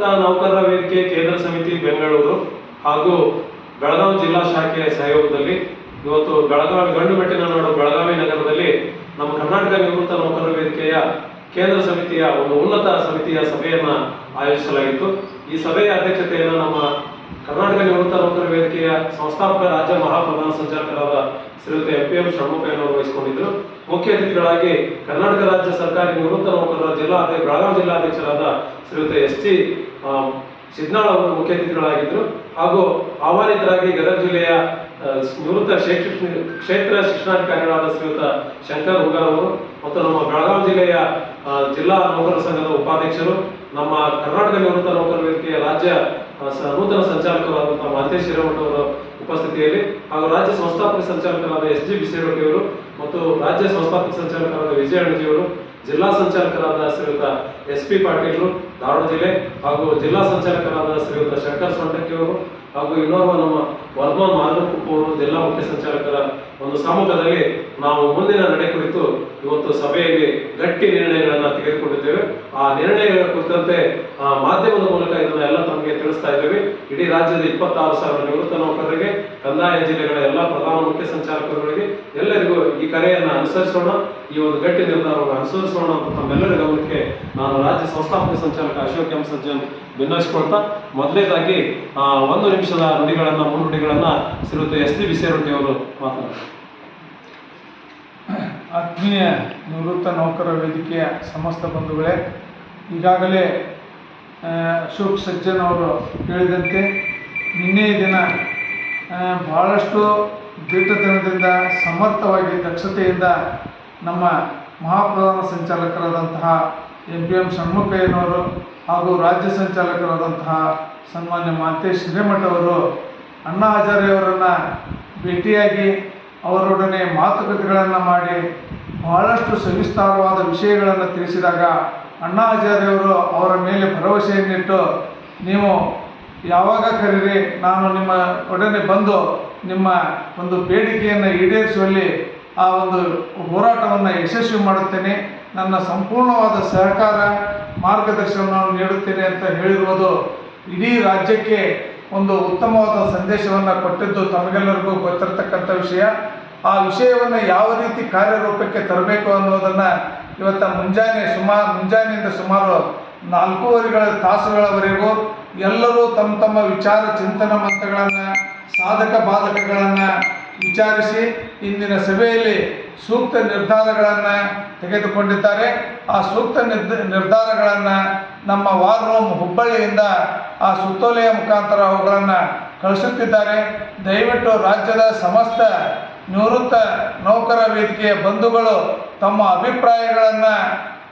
ನೌಕರರ ವೇದಿಕೆ ಕೇಂದ್ರ ಸಮಿತಿ ಬೆಂಗಳೂರು ಹಾಗೂ ಬೆಳಗಾವಿ ಜಿಲ್ಲಾ ಶಾಖೆಯ ಸಹಯೋಗದಲ್ಲಿ ಇವತ್ತು ಬೆಳಗಾವಿ ಗಂಡು ಬೆಟ್ಟಿನ ನಾಡು ಬೆಳಗಾವಿ ನಗರದಲ್ಲಿ ನಮ್ಮ ಕರ್ನಾಟಕ ನಿವೃತ್ತ ನೌಕರರ ವೇದಿಕೆಯ ಕೇಂದ್ರ ಸಮಿತಿಯ ಒಂದು ಉನ್ನತ ಸಮಿತಿಯ ಸಭೆಯನ್ನ ಆಯೋಜಿಸಲಾಗಿತ್ತು. ಈ ಸಭೆಯ ಅಧ್ಯಕ್ಷತೆಯನ್ನು ನಮ್ಮ ಕರ್ನಾಟಕ ನಿವೃತ್ತ ನೌಕರ ವೇದಿಕೆಯ ಸಂಸ್ಥಾಪಕ ರಾಜ್ಯ ಮಹಾಪ್ರಧಾನ ಸಂಚಾಲಕರಾದ ಶ್ರೀಯುತ ಎಂ ಪಿ ಎಂ ಷಣ್ಮುಖಯ್ಯನವರು ವಹಿಸಿಕೊಂಡಿದ್ದರು. ಮುಖ್ಯ ಅತಿಥಿಗಳಾಗಿ ಕರ್ನಾಟಕ ರಾಜ್ಯ ಸರ್ಕಾರಿ ನಿವೃತ್ತ ನೌಕರರ ಜಿಲ್ಲಾ ಬೆಳಗಾವಿ ಜಿಲ್ಲಾಧ್ಯಕ್ಷರಾದ ಶ್ರೀಯುತ ಎಸ್ ಟಿ ಸಿದ್ನಾಳ್ ಅವರು ಮುಖ್ಯ ಅತಿಥಿಗಳಾಗಿದ್ದರು. ಹಾಗೂ ಆಹ್ವಾನಿತರಾಗಿ ಗದಗ ಜಿಲ್ಲೆಯ ನಿವೃತ್ತ ಕ್ಷೇತ್ರ ಶಿಕ್ಷಣಾಧಿಕಾರಿಗಳಾದ ಶ್ರೀಯುತ ಶಂಕರ್ ಹುಗಾರ್ ಅವರು ಮತ್ತು ನಮ್ಮ ಬೆಳಗಾವಿ ಜಿಲ್ಲೆಯ ಜಿಲ್ಲಾ ನೌಕರರ ಸಂಘದ ಉಪಾಧ್ಯಕ್ಷರು, ನಮ್ಮ ಕರ್ನಾಟಕ ನಿವೃತ್ತ ನೌಕರ ವೇದಿಕೆಯ ರಾಜ್ಯ ನೂತನ ಸಂಚಾಲಕರಾದಂತಹ ಶಿರಮಠ ಅವರ ಉಪಸ್ಥಿತಿಯಲ್ಲಿ ಹಾಗೂ ರಾಜ್ಯ ಸಂಸ್ಥಾಪಕ ಸಂಚಾಲಕರಾದ ಎಸ್ ಜಿ ಬಿಸಿರೊಟ್ಟಿಯವರು ಮತ್ತು ರಾಜ್ಯ ಸಂಸ್ಥಾಪಕ ಸಂಚಾಲಕರಾದ ವಿಜಯ ಅಣಜಿಯವರು ಜಿಲ್ಲಾ ಸಂಚಾಲಕರಾದ ಶ್ರೀಯುತ ಎಸ್ ಪಿ ಪಾಟೀಲ್ ಧಾರವಾಡ ಜಿಲ್ಲೆ ಹಾಗೂ ಜಿಲ್ಲಾ ಸಂಚಾಲಕರಾದ ಶ್ರೀಯುತ ಶಂಕರ್ ಸೊಂಟಕ್ಕಿ ಅವರು ಹಾಗೂ ಇನ್ನೋರ್ವ ನಮ್ಮ ವರ್ಧಮಾನ್ ಮಾಧವಕುಪ್ಪ ಅವರು, ಜಿಲ್ಲಾ ಮುಖ್ಯ ಸಂಚಾಲಕರ ಒಂದು ಸಮ್ಮುಖದಲ್ಲಿ ನಾವು ಮುಂದಿನ ನಡೆ ಕುರಿತು ಇವತ್ತು ಸಭೆಯಲ್ಲಿ ಗಟ್ಟಿ ನಿರ್ಣಯಗಳನ್ನು ತೆಗೆದುಕೊಂಡಿದ್ದೇವೆ. ಆ ನಿರ್ಣಯಗಳ ಕುರಿತಂತೆ ಮಾಧ್ಯಮದ ಮೂಲಕ ಇದನ್ನ ಎಲ್ಲ ತಮಗೆ ತಿಳಿಸ್ತಾ ಇದ್ದೇವೆ. ಇಡೀ ರಾಜ್ಯದ ಇಪ್ಪತ್ತಾರು ಸಾವಿರ ನಿವೃತ್ತ ನೌಕರರಿಗೆ ಕಂದಾಯ ಜಿಲ್ಲೆಗಳ ಎಲ್ಲ ಪ್ರಧಾನ ಮುಖ್ಯ ಸಂಚಾಲಕರುಗಳಿಗೆ ಎಲ್ಲರಿಗೂ ಈ ಕರೆಯನ್ನ ಅನುಸರಿಸೋಣ ಈ ಒಂದು ಗಟ್ಟಿ ನಿರ್ಧಾರವನ್ನು ಅನುಸರಿಸೋಣ ಅಂತ ತಮ್ಮೆಲ್ಲರ ಗಮನಕ್ಕೆ ನಾನು ರಾಜ್ಯ ಸಂಸ್ಥಾಪಕ ಸಂಚಾಲಕ ಅಶೋಕ್ ಎಂ ಸಜ್ಜನ್ ಭಿನ್ನವಿಸಿಕೊಳ್ತಾ ಮೊದಲನೇದಾಗಿ ಆ, ಒಂದು ನಿಮಿಷದ ನುಡಿಗಳನ್ನ ಮೂರು ನುಡಿಗಳನ್ನ ಶ್ರೀಯುತ ಎಸ್ ಡಿ ಬಿಸೇರೊಟ್ಟಿ ಅವರು ಮಾತನಾಡಿದರು ಆತ್ಮೀಯ ನಿವೃತ್ತ ನೌಕರರ ವೇದಿಕೆಯ ಸಮಸ್ತ ಬಂಧುಗಳೇ ಈಗಾಗಲೇ ಅಶೋಕ್ ಸಜ್ಜನ್ ಅವರು ಹೇಳಿದಂತೆ ನಿನ್ನೆ ದಿನ ಭಾಳಷ್ಟು ದಿಟ್ಟತನದಿಂದ, ಸಮರ್ಥವಾಗಿ, ದಕ್ಷತೆಯಿಂದ ನಮ್ಮ ಮಹಾಪ್ರಧಾನ ಸಂಚಾಲಕರಾದಂತಹ ಎಂ ಪಿ ಎಂ ಷಣ್ಮುಖಯ್ಯನವರು ಹಾಗೂ ರಾಜ್ಯ ಸಂಚಾಲಕರಾದಂತಹ ಸನ್ಮಾನ್ಯ ಮಾಂತೇಶ್ ಹಿರೇಮಠ ಅವರು ಅಣ್ಣಾ ಹಜಾರೆಯವರನ್ನು ಭೇಟಿಯಾಗಿ ಅವರೊಡನೆ ಮಾತುಕತೆಗಳನ್ನು ಮಾಡಿ ಬಹಳಷ್ಟು ಸವಿಸ್ತಾರವಾದ ವಿಷಯಗಳನ್ನು ತಿಳಿಸಿದಾಗ ಅಣ್ಣಾ ಹಜಾರೆಯವರು ಅವರ ಮೇಲೆ ಭರವಸೆಯನ್ನಿಟ್ಟು ನೀವು ಯಾವಾಗ ಕರೀರಿ, ನಾನು ನಿಮ್ಮ ಒಡನೆ ಬಂದು ನಿಮ್ಮ ಒಂದು ಬೇಡಿಕೆಯನ್ನು ಈಡೇರಿಸುವಲ್ಲಿ ಆ ಒಂದು ಹೋರಾಟವನ್ನು ಯಶಸ್ವಿ ಮಾಡುತ್ತೇನೆ. ನನ್ನ ಸಂಪೂರ್ಣವಾದ ಸಹಕಾರ, ಮಾರ್ಗದರ್ಶನವನ್ನು ನೀಡುತ್ತೇನೆ ಅಂತ ಹೇಳಿರುವುದು ಇಡೀ ರಾಜ್ಯಕ್ಕೆ ಒಂದು ಉತ್ತಮವಾದ ಸಂದೇಶವನ್ನು ಕೊಟ್ಟಿದ್ದು ತಮಗೆಲ್ಲರಿಗೂ ಗೊತ್ತಿರತಕ್ಕಂಥ ವಿಷಯ. ಆ ವಿಷಯವನ್ನು ಯಾವ ರೀತಿ ಕಾರ್ಯರೂಪಕ್ಕೆ ತರಬೇಕು ಅನ್ನೋದನ್ನು ಇವತ್ತು ಮುಂಜಾನೆ ಸುಮಾರು ಮುಂಜಾನೆಯಿಂದ ಸುಮಾರು ನಾಲ್ಕೂವರೆಗಳ ತಾಸುಗಳವರೆಗೂ ಎಲ್ಲರೂ ತಮ್ಮ ತಮ್ಮ ವಿಚಾರ ಚಿಂತನ ಮಂತ್ರಗಳನ್ನು, ಸಾಧಕ ಬಾಧಕಗಳನ್ನು ವಿಚಾರಿಸಿ ಇಂದಿನ ಸಭೆಯಲ್ಲಿ ಸೂಕ್ತ ನಿರ್ಧಾರಗಳನ್ನು ತೆಗೆದುಕೊಂಡಿದ್ದಾರೆ. ಆ ಸೂಕ್ತ ನಿರ್ಧ ನಿರ್ಧಾರಗಳನ್ನು ನಮ್ಮ ವಾರ್ ರೂಮ್ ಹುಬ್ಬಳ್ಳಿಯಿಂದ ಆ ಸುತ್ತೋಲೆಯ ಮುಖಾಂತರ ಅವುಗಳನ್ನು ಕಳಿಸುತ್ತಿದ್ದಾರೆ. ದಯವಿಟ್ಟು ರಾಜ್ಯದ ಸಮಸ್ತ ನಿವೃತ್ತ ನೌಕರ ವೇದಿಕೆಯ ಬಂಧುಗಳು ತಮ್ಮ ಅಭಿಪ್ರಾಯಗಳನ್ನು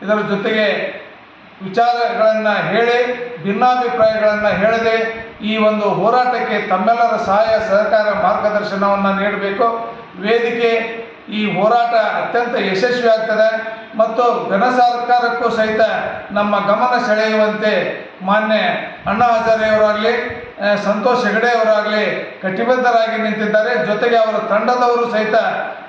ಇದರ ಜೊತೆಗೆ ವಿಚಾರಗಳನ್ನು ಹೇಳಿ ಭಿನ್ನಾಭಿಪ್ರಾಯಗಳನ್ನು ಹೇಳದೆ ಈ ಒಂದು ಹೋರಾಟಕ್ಕೆ ತಮ್ಮೆಲ್ಲರ ಸಹಾಯ ಸಹಕಾರ ಮಾರ್ಗದರ್ಶನವನ್ನು ನೀಡಬೇಕು. ವೇದಿಕೆ ಈ ಹೋರಾಟ ಅತ್ಯಂತ ಯಶಸ್ವಿ ಆಗ್ತದೆ ಮತ್ತು ಘನ ಸರ್ಕಾರಕ್ಕೂ ಸಹಿತ ನಮ್ಮ ಗಮನ ಸೆಳೆಯುವಂತೆ ಮಾನ್ಯ ಅಣ್ಣಾ ಹಜಾರೆಯವರಾಗಲಿ ಆ, ಸಂತೋಷ್ ಹೆಗಡೆ ಅವರಾಗಲಿ ಕಟಿಬದ್ಧರಾಗಿ ನಿಂತಿದ್ದಾರೆ. ಜೊತೆಗೆ ಅವರ ತಂಡದವರು ಸಹಿತ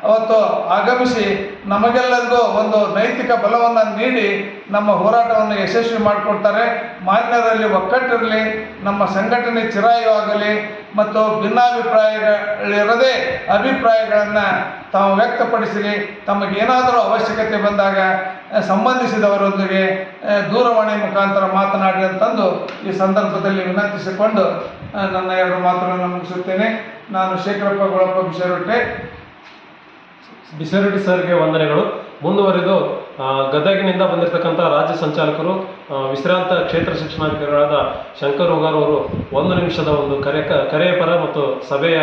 ಅವತ್ತು ಆಗಮಿಸಿ ನಮಗೆಲ್ಲರಿಗೂ ಒಂದು ನೈತಿಕ ಬಲವನ್ನು ನೀಡಿ ನಮ್ಮ ಹೋರಾಟವನ್ನು ಯಶಸ್ವಿ ಮಾಡಿಕೊಡ್ತಾರೆ. ಮಾನ್ಯರಲ್ಲಿ ಒಕ್ಕಟ್ಟಿರಲಿ, ನಮ್ಮ ಸಂಘಟನೆ ಚಿರಾಯುವಾಗಲಿ ಮತ್ತು ಭಿನ್ನಾಭಿಪ್ರಾಯಗಳಿರದೆ ಅಭಿಪ್ರಾಯಗಳನ್ನು ತಾವು ವ್ಯಕ್ತಪಡಿಸಿರಿ, ತಮಗೇನಾದರೂ ಅವಶ್ಯಕತೆ ಬಂದಾಗ ಸಂಬಂಧಿಸಿದವರೊಂದಿಗೆ ದೂರವಾಣಿ ಮುಖಾಂತರ ಮಾತನಾಡಿ ಅಂತಂದು ಈ ಸಂದರ್ಭದಲ್ಲಿ ವಿನಂತಿಸಿಕೊಂಡು ನನ್ನ ಎರಡು ಮಾತುಗಳನ್ನು ಮುಗಿಸುತ್ತೇನೆ. ನಾನು ಶೇಖರಪ್ಪ ಗೊಳಪ್ಪ ಬಿಸರೊಟ್ಟೆ ಬಿಸರೊಟ್ಟಿ ಸರ್ಗೆ ವಂದನೆಗಳು. ಮುಂದುವರೆದು ಗದಗಿನಿಂದ ಬಂದಿರತಕ್ಕಂಥ ರಾಜ್ಯ ಸಂಚಾಲಕರು ವಿಶ್ರಾಂತ ಕ್ಷೇತ್ರ ಶಿಕ್ಷಣಾಧಿಕಾರಿಗಳಾದ ಶಂಕರ್ ಅವರು ಒಂದು ನಿಮಿಷದ ಒಂದು ಕರೆ ಕರೆಯ ಪರ ಮತ್ತು ಸಭೆಯ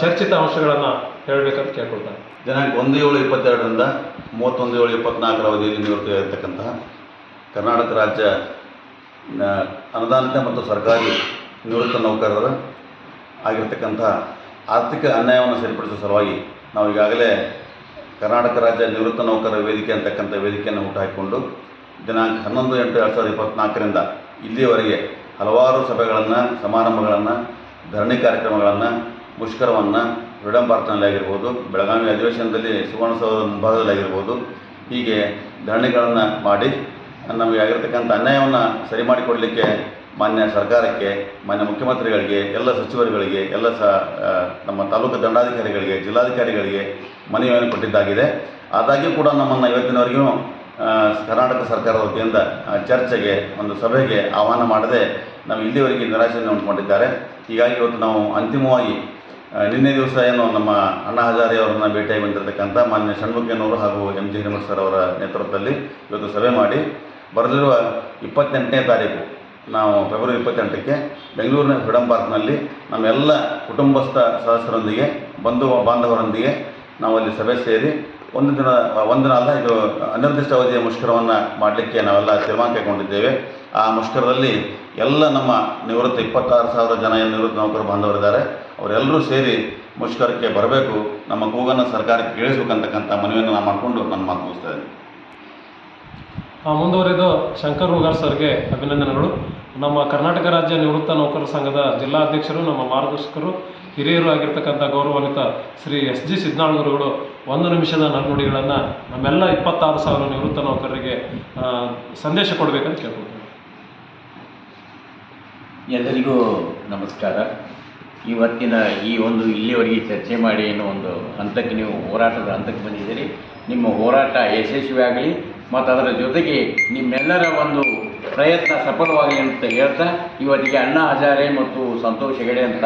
ಚರ್ಚಿತ ಅಂಶಗಳನ್ನು ಹೇಳಬೇಕಂತ ಕೇಳ್ಕೊಳ್ತಾರೆ ದಿನಾಂಕ ಒಂದು ಏಳು ಇಪ್ಪತ್ತೆರಡರಿಂದ ಮೂವತ್ತೊಂದು ಏಳು ಇಪ್ಪತ್ನಾಲ್ಕರ ಅವಧಿಯಲ್ಲಿ ನಿವೃತ್ತಿಯಾಗಿರ್ತಕ್ಕಂತಹ ಕರ್ನಾಟಕ ರಾಜ್ಯ ಅನುದಾನಿತ ಮತ್ತು ಸರ್ಕಾರಿ ನಿವೃತ್ತ ನೌಕರರ ಆಗಿರ್ತಕ್ಕಂಥ ಆರ್ಥಿಕ ಅನ್ಯಾಯವನ್ನು ಸರಿಪಡಿಸುವ ಸಲುವಾಗಿ ನಾವು ಈಗಾಗಲೇ ಕರ್ನಾಟಕ ರಾಜ್ಯ ನಿವೃತ್ತ ನೌಕರರ ವೇದಿಕೆ ಅಂತಕ್ಕಂಥ ವೇದಿಕೆಯನ್ನು ಹುಟ್ಟುಹಾಕಿಕೊಂಡು ದಿನಾಂಕ ಹನ್ನೊಂದು ಎಂಟು ಎರಡು ಸಾವಿರದ ಇಪ್ಪತ್ತ್ನಾಲ್ಕರಿಂದ ಇಲ್ಲಿಯವರೆಗೆ ಹಲವಾರು ಸಭೆಗಳನ್ನು, ಸಮಾರಂಭಗಳನ್ನು, ಧರಣಿ ಕಾರ್ಯಕ್ರಮಗಳನ್ನು, ಮುಷ್ಕರವನ್ನು ವಿಡಂಬಾರ್ಕ್ನಲ್ಲಿ ಆಗಿರ್ಬೋದು, ಬೆಳಗಾವಿ ಅಧಿವೇಶನದಲ್ಲಿ ಸುವರ್ಣಸೌಧದ ಮುಂಭಾಗದಲ್ಲಿ ಆಗಿರ್ಬೋದು, ಹೀಗೆ ಧರಣಿಗಳನ್ನು ಮಾಡಿ ನಮಗೆ ಆಗಿರ್ತಕ್ಕಂಥ ಅನ್ಯಾಯವನ್ನು ಸರಿ ಮಾಡಿಕೊಡಲಿಕ್ಕೆ ಮಾನ್ಯ ಸರ್ಕಾರಕ್ಕೆ, ಮಾನ್ಯ ಮುಖ್ಯಮಂತ್ರಿಗಳಿಗೆ, ಎಲ್ಲ ಸಚಿವರುಗಳಿಗೆ, ಎಲ್ಲ ಸ ನಮ್ಮ ತಾಲೂಕು ದಂಡಾಧಿಕಾರಿಗಳಿಗೆ, ಜಿಲ್ಲಾಧಿಕಾರಿಗಳಿಗೆ ಮನವಿಯನ್ನು ಕೊಟ್ಟಿದ್ದಾಗಿದೆ. ಆದಾಗ್ಯೂ ಕೂಡ ನಮ್ಮನ್ನು ಇವತ್ತಿನವರೆಗೂ ಕರ್ನಾಟಕ ಸರ್ಕಾರದ ವತಿಯಿಂದ ಚರ್ಚೆಗೆ, ಒಂದು ಸಭೆಗೆ ಆಹ್ವಾನ ಮಾಡದೆ ನಾವು ಇಲ್ಲಿವರೆಗೆ ನಿರಾಶೆಯನ್ನು ಉಂಟುಕೊಂಡಿದ್ದಾರೆ. ಹೀಗಾಗಿ ಇವತ್ತು ನಾವು ಅಂತಿಮವಾಗಿ ನಿನ್ನೆ ದಿವಸ ಏನು ನಮ್ಮ ಅಣ್ಣಾ ಹಜಾರೆ ಅವರನ್ನ ಭೇಟಿಯಾಗಿ ಬಂದಿರತಕ್ಕಂಥ ಮಾನ್ಯ ಷಣ್ಮುಖಯ್ಯನವರು ಹಾಗೂ ಎಂ ಜಿ ಹಿರೇಮಠ ಸರ್ ಅವರ ನೇತೃತ್ವದಲ್ಲಿ ಇವತ್ತು ಸಭೆ ಮಾಡಿ ಬರಲಿರುವ ಇಪ್ಪತ್ತೆಂಟನೇ ತಾರೀಕು ನಾವು ಫೆಬ್ರವರಿ ಇಪ್ಪತ್ತೆಂಟಕ್ಕೆ ಬೆಂಗಳೂರಿನ ಫ್ರೀಡಮ್ ಪಾರ್ಕ್ನಲ್ಲಿ ನಮ್ಮೆಲ್ಲ ಕುಟುಂಬಸ್ಥ ಸದಸ್ಯರೊಂದಿಗೆ ಬಂಧು ಬಾಂಧವರೊಂದಿಗೆ ನಾವು ಅಲ್ಲಿ ಸಭೆ ಸೇರಿ ಒಂದು ದಿನ, ಒಂದು ಅಲ್ಲ ಇದು ಅನಿರ್ದಿಷ್ಟ ಅವಧಿಯ ಮುಷ್ಕರವನ್ನು ಮಾಡಲಿಕ್ಕೆ ನಾವೆಲ್ಲ ತೀರ್ಮಾನ ಕೈಗೊಂಡಿದ್ದೇವೆ. ಆ ಮುಷ್ಕರದಲ್ಲಿ ಎಲ್ಲ ನಮ್ಮ ನಿವೃತ್ತ ಇಪ್ಪತ್ತಾರು ಸಾವಿರ ಜನ ಏನು ನಿವೃತ್ತ ನೌಕರ ಬಾಂಧವರಿದ್ದಾರೆ. ಅವರೆಲ್ಲರೂ ಸೇರಿ ಮುಷ್ಕರಕ್ಕೆ ಬರಬೇಕು. ನಮ್ಮ ಕೂಗನ್ನು ಸರ್ಕಾರಕ್ಕೆ ಕೇಳಿಸ್ಬೇಕಂತಕ್ಕಂಥ ಮನವಿಯನ್ನು ನಾನು ಮಾಡಿಕೊಂಡು ನನ್ನ ಮಾತು ಮುಗಿಸ್ತಾ ಇದ್ದೀನಿ. ಮುಂದುವರೆದು ಶಂಕರ್ ಹೂಗಾರ್ ಸರ್ಗೆ ಅಭಿನಂದನೆಗಳು. ನಮ್ಮ ಕರ್ನಾಟಕ ರಾಜ್ಯ ನಿವೃತ್ತ ನೌಕರರ ಸಂಘದ ಜಿಲ್ಲಾಧ್ಯಕ್ಷರು ನಮ್ಮ ಮಾರ್ಗದರ್ಶಕರು, ಹಿರಿಯರು ಆಗಿರ್ತಕ್ಕಂಥ ಗೌರವಾನ್ವಿತ ಶ್ರೀ ಎಸ್ ಜಿ ಸಿದ್ನಾಳ್ ಒಂದು ನಿಮಿಷದ ನಲ್ನುಡಿಗಳನ್ನು ನಮ್ಮೆಲ್ಲ ಇಪ್ಪತ್ತಾರು ಸಾವಿರ ನಿವೃತ್ತ ನೌಕರರಿಗೆ ಸಂದೇಶ ಕೊಡಬೇಕಂತ ಕೇಳ್ಕೊಳ್ತೀನಿ. ಎಲ್ಲರಿಗೂ ನಮಸ್ಕಾರ. ಇವತ್ತಿನ ಈ ಒಂದು ಇಲ್ಲಿವರೆಗೆ ಚರ್ಚೆ ಮಾಡಿ ಏನೋ ಒಂದು ಹಂತಕ್ಕೆ ನೀವು ಹೋರಾಟದ ಹಂತಕ್ಕೆ ಬಂದಿದ್ದೀರಿ. ನಿಮ್ಮ ಹೋರಾಟ ಯಶಸ್ವಿಯಾಗಲಿ ಮತ್ತು ಅದರ ಜೊತೆಗೆ ನಿಮ್ಮೆಲ್ಲರ ಒಂದು ಪ್ರಯತ್ನ ಸಫಲವಾಗಲಿ ಅಂತ ಹೇಳ್ತಾ, ಇವತ್ತಿಗೆ ಅಣ್ಣಾ ಹಜಾರೆ ಮತ್ತು ಸಂತೋಷ್ ಹೆಗಡೆ ಅಂತ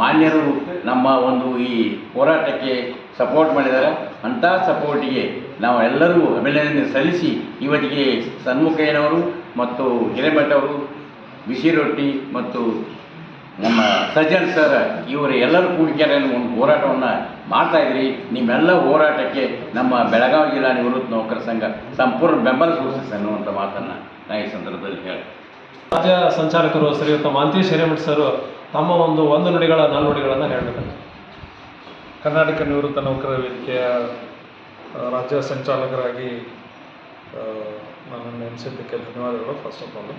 ಮಾನ್ಯರು ನಮ್ಮ ಒಂದು ಈ ಹೋರಾಟಕ್ಕೆ ಸಪೋರ್ಟ್ ಮಾಡಿದ್ದಾರೆ. ಅಂಥ ಸಪೋರ್ಟಿಗೆ ನಾವು ಎಲ್ಲರೂ ಅಭಿನಂದನೆ ಸಲ್ಲಿಸಿ ಇವತ್ತಿಗೆ ಸನ್ಮುಖಯ್ಯನವರು ಮತ್ತು ಹಿರೇಮಠ ಅವರು ಬಿಸಿ ರೊಟ್ಟಿ ಮತ್ತು ನಮ್ಮ ಸಜ್ಜನ್ ಸರ್ ಇವರು ಎಲ್ಲರೂ ಕೂಡಿಕೆರೆಯಲ್ಲಿ ಒಂದು ಹೋರಾಟವನ್ನು ಮಾಡ್ತಾ ಇದ್ರಿ. ನಿಮ್ಮೆಲ್ಲ ಹೋರಾಟಕ್ಕೆ ನಮ್ಮ ಬೆಳಗಾವಿ ಜಿಲ್ಲಾ ನಿವೃತ್ತ ನೌಕರ ಸಂಘ ಸಂಪೂರ್ಣ ಬೆಂಬಲ ಸೂಚಿಸ್ ಅನ್ನುವಂಥ ಮಾತನ್ನು ನಾನು ಈ ಸಂದರ್ಭದಲ್ಲಿ ಹೇಳಿ ರಾಜ್ಯ ಸಂಚಾಲಕರು ಶ್ರೀಯುತ ಮಾಂತೇಶ್ ಹಿರೇಮಠ್ ಸರ್ ತಮ್ಮ ಒಂದು ಒಂದು ನುಡಿಗಳ ನಾಲ್ನುಡಿಗಳನ್ನು ಹೇಳಬೇಕು. ಕರ್ನಾಟಕ ನಿವೃತ್ತ ನೌಕರರ ವೇದಿಕೆಯ ರಾಜ್ಯ ಸಂಚಾಲಕರಾಗಿ ನನ್ನನ್ನು ನೆನೆಸಿದ್ದಕ್ಕೆ ಧನ್ಯವಾದಗಳು ಫಸ್ಟ್ ಆಫ್ ಆಲ್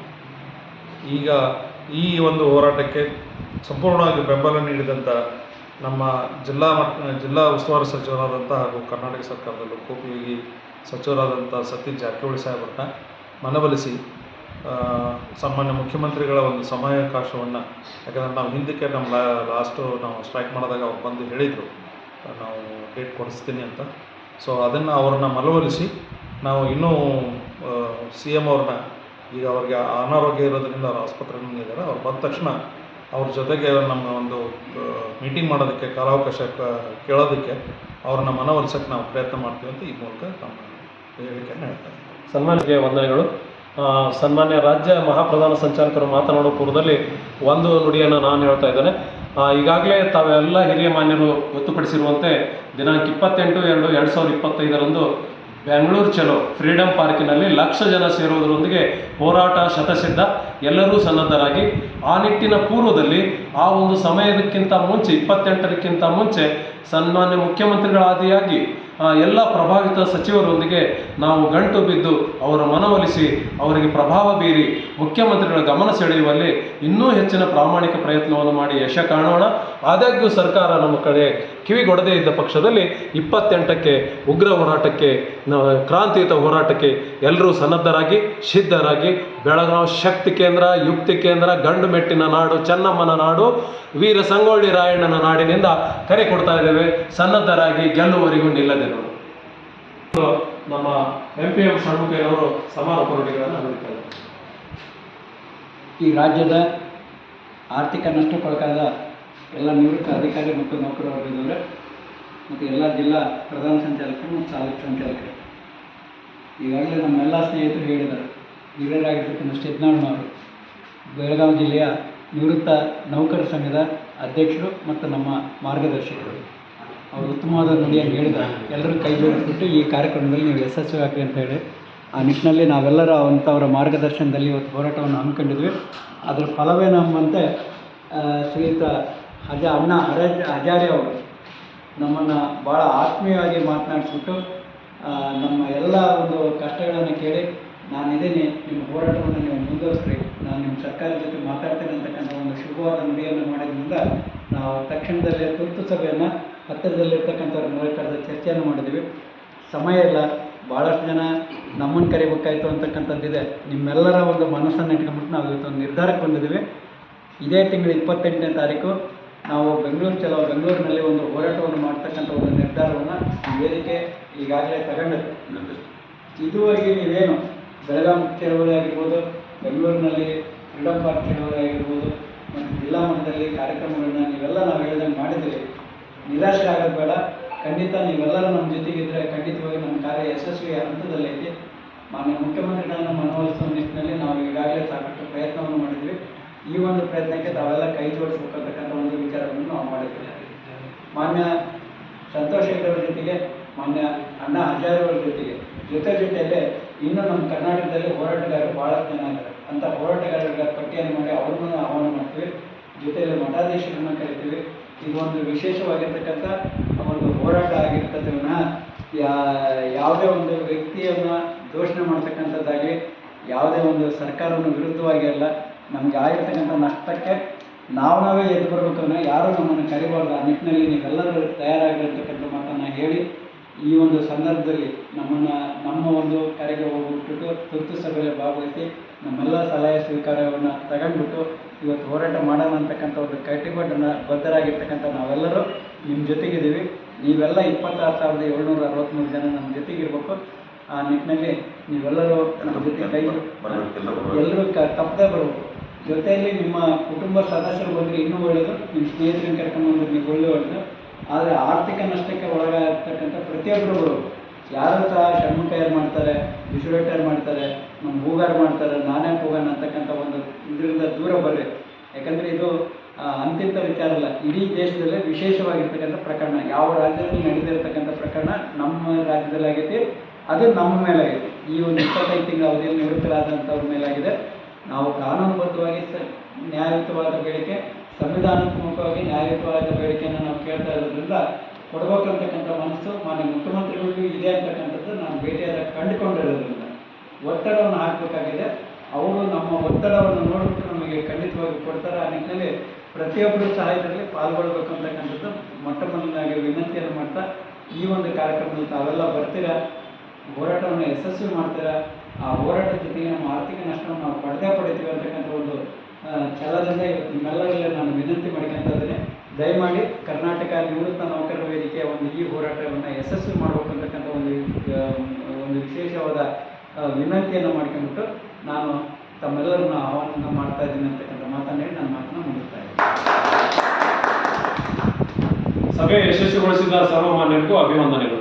ಈಗ ಈ ಒಂದು ಹೋರಾಟಕ್ಕೆ ಸಂಪೂರ್ಣವಾಗಿ ಬೆಂಬಲ ನೀಡಿದಂಥ ನಮ್ಮ ಜಿಲ್ಲಾ ಮಟ್ಟ, ಜಿಲ್ಲಾ ಉಸ್ತುವಾರಿ ಸಚಿವರಾದಂಥ ಹಾಗೂ ಕರ್ನಾಟಕ ಸರ್ಕಾರದ ಲೋಕೋಪಯೋಗಿ ಸಚಿವರಾದಂಥ ಸತೀಶ್ ಜಾರಕಿಹೊಳಿ ಸಾಹೇಬರನ್ನ ಮನವೊಲಿಸಿ ಸಾಮಾನ್ಯ ಮುಖ್ಯಮಂತ್ರಿಗಳ ಒಂದು ಸಮಯಾವಕಾಶವನ್ನು, ಯಾಕಂದರೆ ನಾವು ಹಿಂದಕ್ಕೆ ನಮ್ಮ ಲಾ, ಲಾಸ್ಟು ನಾವು ಸ್ಟ್ರೈಕ್ ಮಾಡಿದಾಗ ಅವ್ರು ಬಂದು ಹೇಳಿದರು, ನಾವು ಡೇಟ್ ಕೊಡಿಸ್ತೀನಿ ಅಂತ. ಸೊ, ಅದನ್ನು ಅವ್ರನ್ನ ಮನವೊಲಿಸಿ ನಾವು ಇನ್ನೂ ಸಿ ಎಂ ಅವ್ರನ್ನ ಈಗ ಅವ್ರಿಗೆ ಅನಾರೋಗ್ಯ ಇರೋದ್ರಿಂದ ಅವ್ರು ಆಸ್ಪತ್ರೆಯಲ್ಲಿ ಇದ್ದಾರೆ ಅವ್ರು ಬಂದ ತಕ್ಷಣ ಅವ್ರ ಜೊತೆಗೆ ನಮ್ಮ ಒಂದು ಮೀಟಿಂಗ್ ಮಾಡೋದಕ್ಕೆ ಕಾಲಾವಕಾಶ ಕೇಳೋದಕ್ಕೆ ಅವ್ರನ್ನ ಮನವೊಲಿಸೋಕ್ಕೆ ನಾವು ಪ್ರಯತ್ನ ಮಾಡ್ತೀವಿ ಅಂತ ಈ ಮೂಲಕ ತಮ್ಮ ಹೇಳಿಕೆಯನ್ನು ಹೇಳ್ತಾರೆ ಸನ್ಮಾನಿಗೆ ವಂದನೆಗಳು. ಸನ್ಮಾನ್ಯ ರಾಜ್ಯ ಮಹಾಪ್ರಧಾನ ಸಂಚಾಲಕರು ಮಾತನಾಡೋ ಪೂರ್ವದಲ್ಲಿ ಒಂದು ನುಡಿಯನ್ನು ನಾನು ಹೇಳ್ತಾ ಇದ್ದೇನೆ. ಈಗಾಗಲೇ ತಾವೆಲ್ಲ ಹಿರಿಯ ಮಾನ್ಯರು ಗೊತ್ತುಪಡಿಸಿರುವಂತೆ ದಿನಾಂಕ ಇಪ್ಪತ್ತೆಂಟು ಎರಡು ಎರಡು ಸಾವಿರದ ಇಪ್ಪತ್ತೈದರಂದು ಬೆಂಗಳೂರು ಚಲೋ. ಫ್ರೀಡಂ ಪಾರ್ಕಿನಲ್ಲಿ ಲಕ್ಷ ಜನ ಸೇರುವುದರೊಂದಿಗೆ ಹೋರಾಟ ಶತಸಿದ್ಧ. ಎಲ್ಲರೂ ಸನ್ನದ್ಧರಾಗಿ ಆ ನಿಟ್ಟಿನ ಪೂರ್ವದಲ್ಲಿ ಆ ಒಂದು ಸಮಯದಕ್ಕಿಂತ ಮುಂಚೆ, ಇಪ್ಪತ್ತೆಂಟರಕ್ಕಿಂತ ಮುಂಚೆ ಸನ್ಮಾನ್ಯ ಮುಖ್ಯಮಂತ್ರಿಗಳಾದಿಯಾಗಿ ಎಲ್ಲ ಪ್ರಭಾವಿತ ಸಚಿವರೊಂದಿಗೆ ನಾವು ಗಂಟು ಬಿದ್ದು ಅವರ ಮನವೊಲಿಸಿ ಅವರಿಗೆ ಪ್ರಭಾವ ಬೀರಿ ಮುಖ್ಯಮಂತ್ರಿಗಳ ಗಮನ ಸೆಳೆಯುವಲ್ಲಿ ಇನ್ನೂ ಹೆಚ್ಚಿನ ಪ್ರಾಮಾಣಿಕ ಪ್ರಯತ್ನವನ್ನು ಮಾಡಿ ಯಶ ಕಾಣೋಣ. ಆದಾಗ್ಯೂ ಸರ್ಕಾರ ನಮ್ಮ ಕಡೆ ಕಿವಿಗೊಡದೇ ಇದ್ದ ಪಕ್ಷದಲ್ಲಿ ಇಪ್ಪತ್ತೆಂಟಕ್ಕೆ ಉಗ್ರ ಹೋರಾಟಕ್ಕೆ ಕ್ರಾಂತಿಯುತ ಹೋರಾಟಕ್ಕೆ ಎಲ್ಲರೂ ಸನ್ನದ್ಧರಾಗಿ, ಸಿದ್ಧರಾಗಿ ಬೆಳಗಾವಿ ಶಕ್ತಿ ಕೇಂದ್ರ, ಯುಕ್ತಿ ಕೇಂದ್ರ, ಗಂಡು ಮೆಟ್ಟಿನ ನಾಡು, ಚೆನ್ನಮ್ಮನ ನಾಡು, ವೀರ ಸಂಗೊಳ್ಳಿ ರಾಯಣ್ಣನ ನಾಡಿನಿಂದ ಕರೆ ಕೊಡ್ತಾ ಇದ್ದೇವೆ. ಸನ್ನದ್ಧರಾಗಿ ಗೆಲ್ಲುವರಿಗೂ ನಿಲ್ಲದೆ ನಮ್ಮ ಎಂ ಪಿ ಎಂ ಷಣ್ಮುಖಯ್ಯನವರು ಸಮಾರೋಪ ಈ ರಾಜ್ಯದ ಆರ್ಥಿಕ ನಷ್ಟಕ್ಕೊಳಗಾದ ಎಲ್ಲ ನಿವೃತ್ತ ಅಧಿಕಾರಿ ಮತ್ತು ನೌಕರರಿದ್ದಾರೆ ಮತ್ತು ಎಲ್ಲ ಜಿಲ್ಲಾ ಪ್ರಧಾನ ಸಂಚಾಲಕರು ಮತ್ತು ಚಾಲಕ ಸಂಚಾಲಕರು. ಈಗಾಗಲೇ ನಮ್ಮೆಲ್ಲ ಸ್ನೇಹಿತರು ಹೇಳಿದ್ದಾರೆ. ಹಿರಿಯರಾಗಿರ್ತಕ್ಕಂಥ ಸಿದ್ನಾಳ್ನವರು ಬೆಳಗಾವಿ ಜಿಲ್ಲೆಯ ನಿವೃತ್ತ ನೌಕರ ಸಂಘದ ಅಧ್ಯಕ್ಷರು ಮತ್ತು ನಮ್ಮ ಮಾರ್ಗದರ್ಶಕರು. ಅವರು ಉತ್ತಮವಾದ ನುಡಿಯನ್ನು ಹೇಳಿದ ಎಲ್ಲರೂ ಕೈ ಜೋಡಿಸ್ಬಿಟ್ಟು ಈ ಕಾರ್ಯಕ್ರಮದಲ್ಲಿ ನೀವು ಯಶಸ್ವಿ ಹಾಕಿ ಅಂತ ಹೇಳಿ ಆ ನಿಟ್ಟಿನಲ್ಲಿ ನಾವೆಲ್ಲರ ಅಂಥವರ ಮಾರ್ಗದರ್ಶನದಲ್ಲಿ ಇವತ್ತು ಹೋರಾಟವನ್ನು ಹಮ್ಮಿಕೊಂಡಿದ್ವಿ. ಅದರ ಫಲವೇ ನಮ್ಮಂತೆ ಶ್ರೀಯುತ ಹಜ ಅಣ್ಣ ಹರಜ್ ಹಜಾರೆ ಅವರು ನಮ್ಮನ್ನು ಭಾಳ ಆತ್ಮೀಯವಾಗಿ ಮಾತನಾಡಿಸ್ಬಿಟ್ಟು ನಮ್ಮ ಎಲ್ಲ ಒಂದು ಕಷ್ಟಗಳನ್ನು ಕೇಳಿ ನಾನಿದ್ದೀನಿ, ನಿಮ್ಮ ಹೋರಾಟವನ್ನು ನೀವು ಮುಂದುವರಿಸ್ರಿ, ನಾನು ನಿಮ್ಮ ಸರ್ಕಾರದ ಜೊತೆ ಮಾತಾಡ್ತೇನೆ ಅಂತಕ್ಕಂಥ ಒಂದು ಶುಭವಾದ ನುಡಿಯನ್ನು ಮಾಡಿದ್ರಿಂದ ನಾವು ತಕ್ಷಣದಲ್ಲೇ ತುರ್ತು ಸಭೆಯನ್ನು ಹತ್ತಿರದಲ್ಲಿರ್ತಕ್ಕಂಥವ್ರ ಮೂಲಕ ಚರ್ಚೆಯನ್ನು ಮಾಡಿದ್ವಿ ಸಮಯ ಇಲ್ಲ ಭಾಳಷ್ಟು ಜನ ನಮ್ಮನ್ನು ಕರಿಬೇಕಾಯಿತು ಅಂತಕ್ಕಂಥದ್ದಿದೆ. ನಿಮ್ಮೆಲ್ಲರ ಒಂದು ಮನಸ್ಸನ್ನು ಇಟ್ಕೊಂಡ್ಬಿಟ್ಟು ನಾವು ಇವತ್ತು ಒಂದು ನಿರ್ಧಾರಕ್ಕೆ ಬಂದಿದ್ದೀವಿ. ಇದೇ ತಿಂಗಳ ಇಪ್ಪತ್ತೆಂಟನೇ ತಾರೀಕು ನಾವು ಬೆಂಗಳೂರು ಚಲೋ ಬೆಂಗಳೂರಿನಲ್ಲಿ ಒಂದು ಹೋರಾಟವನ್ನು ಮಾಡ್ತಕ್ಕಂಥ ಒಂದು ನಿರ್ಧಾರವನ್ನು ವೇದಿಕೆ ಈಗಾಗಲೇ ತಗೊಂಡಿದೆ. ಇದುವರೆಗೆ ನೀವೇನು ಬೆಳಗಾವಿ ಚಳವಳಿ ಆಗಿರ್ಬೋದು ಬೆಂಗಳೂರಿನಲ್ಲಿ ಫ್ರೀಡಮ್ ಪಾರ್ಕ್ ಚಳವಳಿ ಆಗಿರ್ಬೋದು ಮತ್ತು ಜಿಲ್ಲಾ ಮಟ್ಟದಲ್ಲಿ ಕಾರ್ಯಕ್ರಮಗಳನ್ನ ನೀವೆಲ್ಲ ನಾವು ಹೇಳಿದಂಗೆ ಮಾಡಿದ್ದೀವಿ ನಿರಾಶೆ ಆಗೋದು ಬೇಡ. ಖಂಡಿತ ನೀವೆಲ್ಲರೂ ನಮ್ಮ ಜೊತೆಗಿದ್ದರೆ ಖಂಡಿತವಾಗಿ ನಮ್ಮ ಕಾರ್ಯ ಯಶಸ್ವಿ ಹಂತದಲ್ಲೈತಿ ಮಾನ್ಯ ಮುಖ್ಯಮಂತ್ರಿಗಳನ್ನು ಮನವೊಲಿಸುವ ನಿಟ್ಟಿನಲ್ಲಿ ನಾವು ಈಗಾಗಲೇ ಸಾಕಷ್ಟು ಪ್ರಯತ್ನವನ್ನು ಮಾಡಿದ್ವಿ ಈ ಒಂದು ಪ್ರಯತ್ನಕ್ಕೆ ತಾವೆಲ್ಲ ಕೈ ಜೋಡಿಸ್ಬೇಕಂತಕ್ಕಂಥ ಒಂದು ವಿಚಾರವನ್ನು ನಾವು ಮಾಡಿದ್ದೀವಿ ಮಾನ್ಯ ಸಂತೋಷ್ ಜೊತೆಗೆ, ಮಾನ್ಯ ಅಣ್ಣ ಹಜಾರವರ ಜೊತೆಗೆ, ಜೊತೆ ಜೊತೆಯಲ್ಲೇ ಇನ್ನೂ ನಮ್ಮ ಕರ್ನಾಟಕದಲ್ಲಿ ಹೋರಾಟಗಾರರು ಭಾಳಷ್ಟು ಜನ ಇದ್ದಾರೆ. ಅಂತ ಹೋರಾಟಗಾರರ ಪಟ್ಟಿಯನ್ನು ಮಾಡಿ ಅವ್ರನ್ನೂ ಆಹ್ವಾನ ಮಾಡ್ತೀವಿ. ಜೊತೆಯಲ್ಲಿ ಮಠಾಧೀಶರನ್ನ ಕರಿತೀವಿ. ಇದು ಒಂದು ವಿಶೇಷವಾಗಿರ್ತಕ್ಕಂಥ ಒಂದು ಹೋರಾಟ ಆಗಿರ್ತದೆ ವಿನಃ ಯಾ- ಯಾವುದೇ ಒಂದು ವ್ಯಕ್ತಿಯನ್ನ ದೋಷಣೆ ಮಾಡ್ತಕ್ಕಂಥದ್ದಾಗಲಿ, ಯಾವುದೇ ಒಂದು ಸರ್ಕಾರವನ್ನು ವಿರುದ್ಧವಾಗಿ ಅಲ್ಲ, ನಮ್ಗೆ ಆಗಿರ್ತಕ್ಕಂಥ ನಷ್ಟಕ್ಕೆ ನಾವು ನಾವೇ ಎದ್ದು ಬರ್ಬೇಕು ಅನ್ನೋ ಯಾರೂ ನಮ್ಮನ್ನು ಕರಿಬಾರ್ದು. ಆ ನಿಟ್ಟಿನಲ್ಲಿ ನೀವೆಲ್ಲರೂ ತಯಾರಾಗಿರ್ತಕ್ಕಂಥ ಮಾತನ್ನು ಹೇಳಿ ಈ ಒಂದು ಸಂದರ್ಭದಲ್ಲಿ ನಮ್ಮನ್ನು ನಮ್ಮ ಒಂದು ಕರೆಗೆ ಹೋಗ್ಬಿಟ್ಟು ತುರ್ತು ಸಭೆಯಲ್ಲಿ ಭಾಗವಹಿಸಿ ನಮ್ಮೆಲ್ಲ ಸಲಹೆ ಸ್ವೀಕಾರವನ್ನು ತಗೊಂಡ್ಬಿಟ್ಟು ಇವತ್ತು ಹೋರಾಟ ಮಾಡೋಣ ಅಂತಕ್ಕಂಥ ಒಂದು ಕಟ್ಟಿಬಡ್ಡನ್ನ ಬದ್ಧರಾಗಿರ್ತಕ್ಕಂಥ ನಾವೆಲ್ಲರೂ ನಿಮ್ಮ ಜೊತೆಗಿದ್ದೀವಿ. ನೀವೆಲ್ಲ ಇಪ್ಪತ್ತಾರು ಸಾವಿರದ ಏಳ್ನೂರ ಅರವತ್ತ್ಮೂರು ಜನ ನಮ್ಮ ಜೊತೆಗಿರ್ಬೇಕು. ಆ ನಿಟ್ಟಿನಲ್ಲಿ ನೀವೆಲ್ಲರೂ ನಮ್ಮ ಜೊತೆ ಕೈ ಎಲ್ಲರೂ ತಪ್ಪದೇ ಬರಬೇಕು. ಜೊತೆಯಲ್ಲಿ ನಿಮ್ಮ ಕುಟುಂಬ ಸದಸ್ಯರು ಬಂದರೆ ಇನ್ನೂ ಒಳ್ಳೆಯದು ನಿಮ್ಮ ಸ್ನೇಹಿತರನ್ನ ಕರ್ಕೊಂಡ್ಬಂದ್ರೆ ನೀವು ಒಳ್ಳೆ ಒಳ್ಳೆಯದು ಆದರೆ ಆರ್ಥಿಕ ನಷ್ಟಕ್ಕೆ ಒಳಗಾಗ್ತಕ್ಕಂಥ ಪ್ರತಿಯೊಬ್ಬರು ಬರೋದು ಯಾರು ಸಹ ಷಣ್ಮುಖಯ್ಯರು ಮಾಡ್ತಾರೆ ವಿಶ್ವೇಟರ್ ಮಾಡ್ತಾರೆ, ನಮ್ಮ ಹೂಗಾರ್ ಮಾಡ್ತಾರೆ ನಾನೇ ಹೋಗೋಣ ಅಂತಕ್ಕಂಥ ಒಂದು ಇದರಿಂದ ದೂರ ಬರ್ರಿ. ಯಾಕಂದರೆ ಇದು ಅಂತಿಂತ ವಿಚಾರ ಅಲ್ಲ, ಇಡೀ ದೇಶದಲ್ಲೇ ವಿಶೇಷವಾಗಿರ್ತಕ್ಕಂಥ ಪ್ರಕರಣ. ಯಾವ ರಾಜ್ಯದಲ್ಲಿ ನಡೆದಿರ್ತಕ್ಕಂಥ ಪ್ರಕರಣ ನಮ್ಮ ರಾಜ್ಯದಲ್ಲಿ ಆಗೈತಿ ಅದು ನಮ್ಮ ಮೇಲಾಗಿದೆ ಈ ಒಂದು ಇಪ್ಪತ್ತೈದು ತಿಂಗಳ ಅವಧಿಯಲ್ಲಿ ನಿವೃತ್ತರಾದಂಥವ್ರ ಮೇಲಾಗಿದೆ. ನಾವು ಕಾನೂನುಬದ್ಧವಾಗಿ ನ್ಯಾಯಯುತವಾದ ಬೇಡಿಕೆ ಸಂವಿಧಾನಾತ್ಮಕವಾಗಿ ನ್ಯಾಯಯುತವಾದ ಬೇಡಿಕೆಯನ್ನು ನಾವು ಕೇಳ್ತಾ ಇರೋದ್ರಿಂದ ಕೊಡಬೇಕಂತಕ್ಕಂಥ ಮನಸ್ಸು ಮಾನ್ಯ ಮುಖ್ಯಮಂತ್ರಿಗಳಿಗೂ ಇದೆ ಅಂತಕ್ಕಂಥದ್ದು ನಾನು ಭೇಟಿಯಾದ ಕಂಡುಕೊಂಡಿರೋದ್ರಿಂದ ಒತ್ತಡವನ್ನು ಹಾಕಬೇಕಾಗಿದೆ. ಅವರು ನಮ್ಮ ಒತ್ತಡವನ್ನು ನೋಡಿಬಿಟ್ಟು ನಮಗೆ ಖಂಡಿತವಾಗಿ ಕೊಡ್ತಾರೆ. ಆ ನಿಟ್ಟಿನಲ್ಲಿ ಪ್ರತಿಯೊಬ್ಬರು ಸಹ ಇದರಲ್ಲಿ ಮೊಟ್ಟ ಮೊದಲನಾಗಿ ವಿನಂತಿಯನ್ನು ಮಾಡ್ತಾ ಈ ಒಂದು ಕಾರ್ಯಕ್ರಮದಲ್ಲಿ ತಾವೆಲ್ಲ ಬರ್ತೀರಾ? ಹೋರಾಟವನ್ನು ಯಶಸ್ವಿ ಮಾಡ್ತೀರಾ? ಆ ಹೋರಾಟದ ಜೊತೆಗೆ ನಮ್ಮ ಆರ್ಥಿಕ ನಷ್ಟವನ್ನು ನಾವು ಪಡೆದೇ ಪಡಿತೀವಿ ಅಂತಕ್ಕಂಥ ಒಂದು ಛಲದಿಂದ ಇವತ್ತು ನಿಮ್ಮೆಲ್ಲರಲ್ಲಿ ನಾನು ವಿನಂತಿ ಮಾಡ್ಕೊಂತ ಇದ್ದೇನೆ. ದಯಮಾಡಿ ಕರ್ನಾಟಕ ನಿವೃತ್ತ ನೌಕರರ ವೇದಿಕೆಯ ಒಂದು ಈ ಹೋರಾಟವನ್ನು ಯಶಸ್ವಿ ಮಾಡಬೇಕು ಅಂತಕ್ಕಂಥ ಒಂದು ಒಂದು ವಿಶೇಷವಾದ ವಿನಂತಿಯನ್ನು ಮಾಡ್ಕೊಂಡ್ಬಿಟ್ಟು ನಾನು ತಮ್ಮೆಲ್ಲರನ್ನ ಆಹ್ವಾನ ಮಾಡ್ತಾ ಇದ್ದೀನಿ ಅಂತಕ್ಕಂಥ ಮಾತನ್ನು ಹೇಳಿ ನನ್ನ ಮಾತನ್ನ ಮುಗಿಸ್ತಾ ಇದ್ದೀನಿ. ಸಭೆ ಯಶಸ್ವಿಗೊಳಿಸಿದ ಸರ್ವಮಾನ್ಯರಿಗೂ ಅಭಿವಂದನೆಗಳು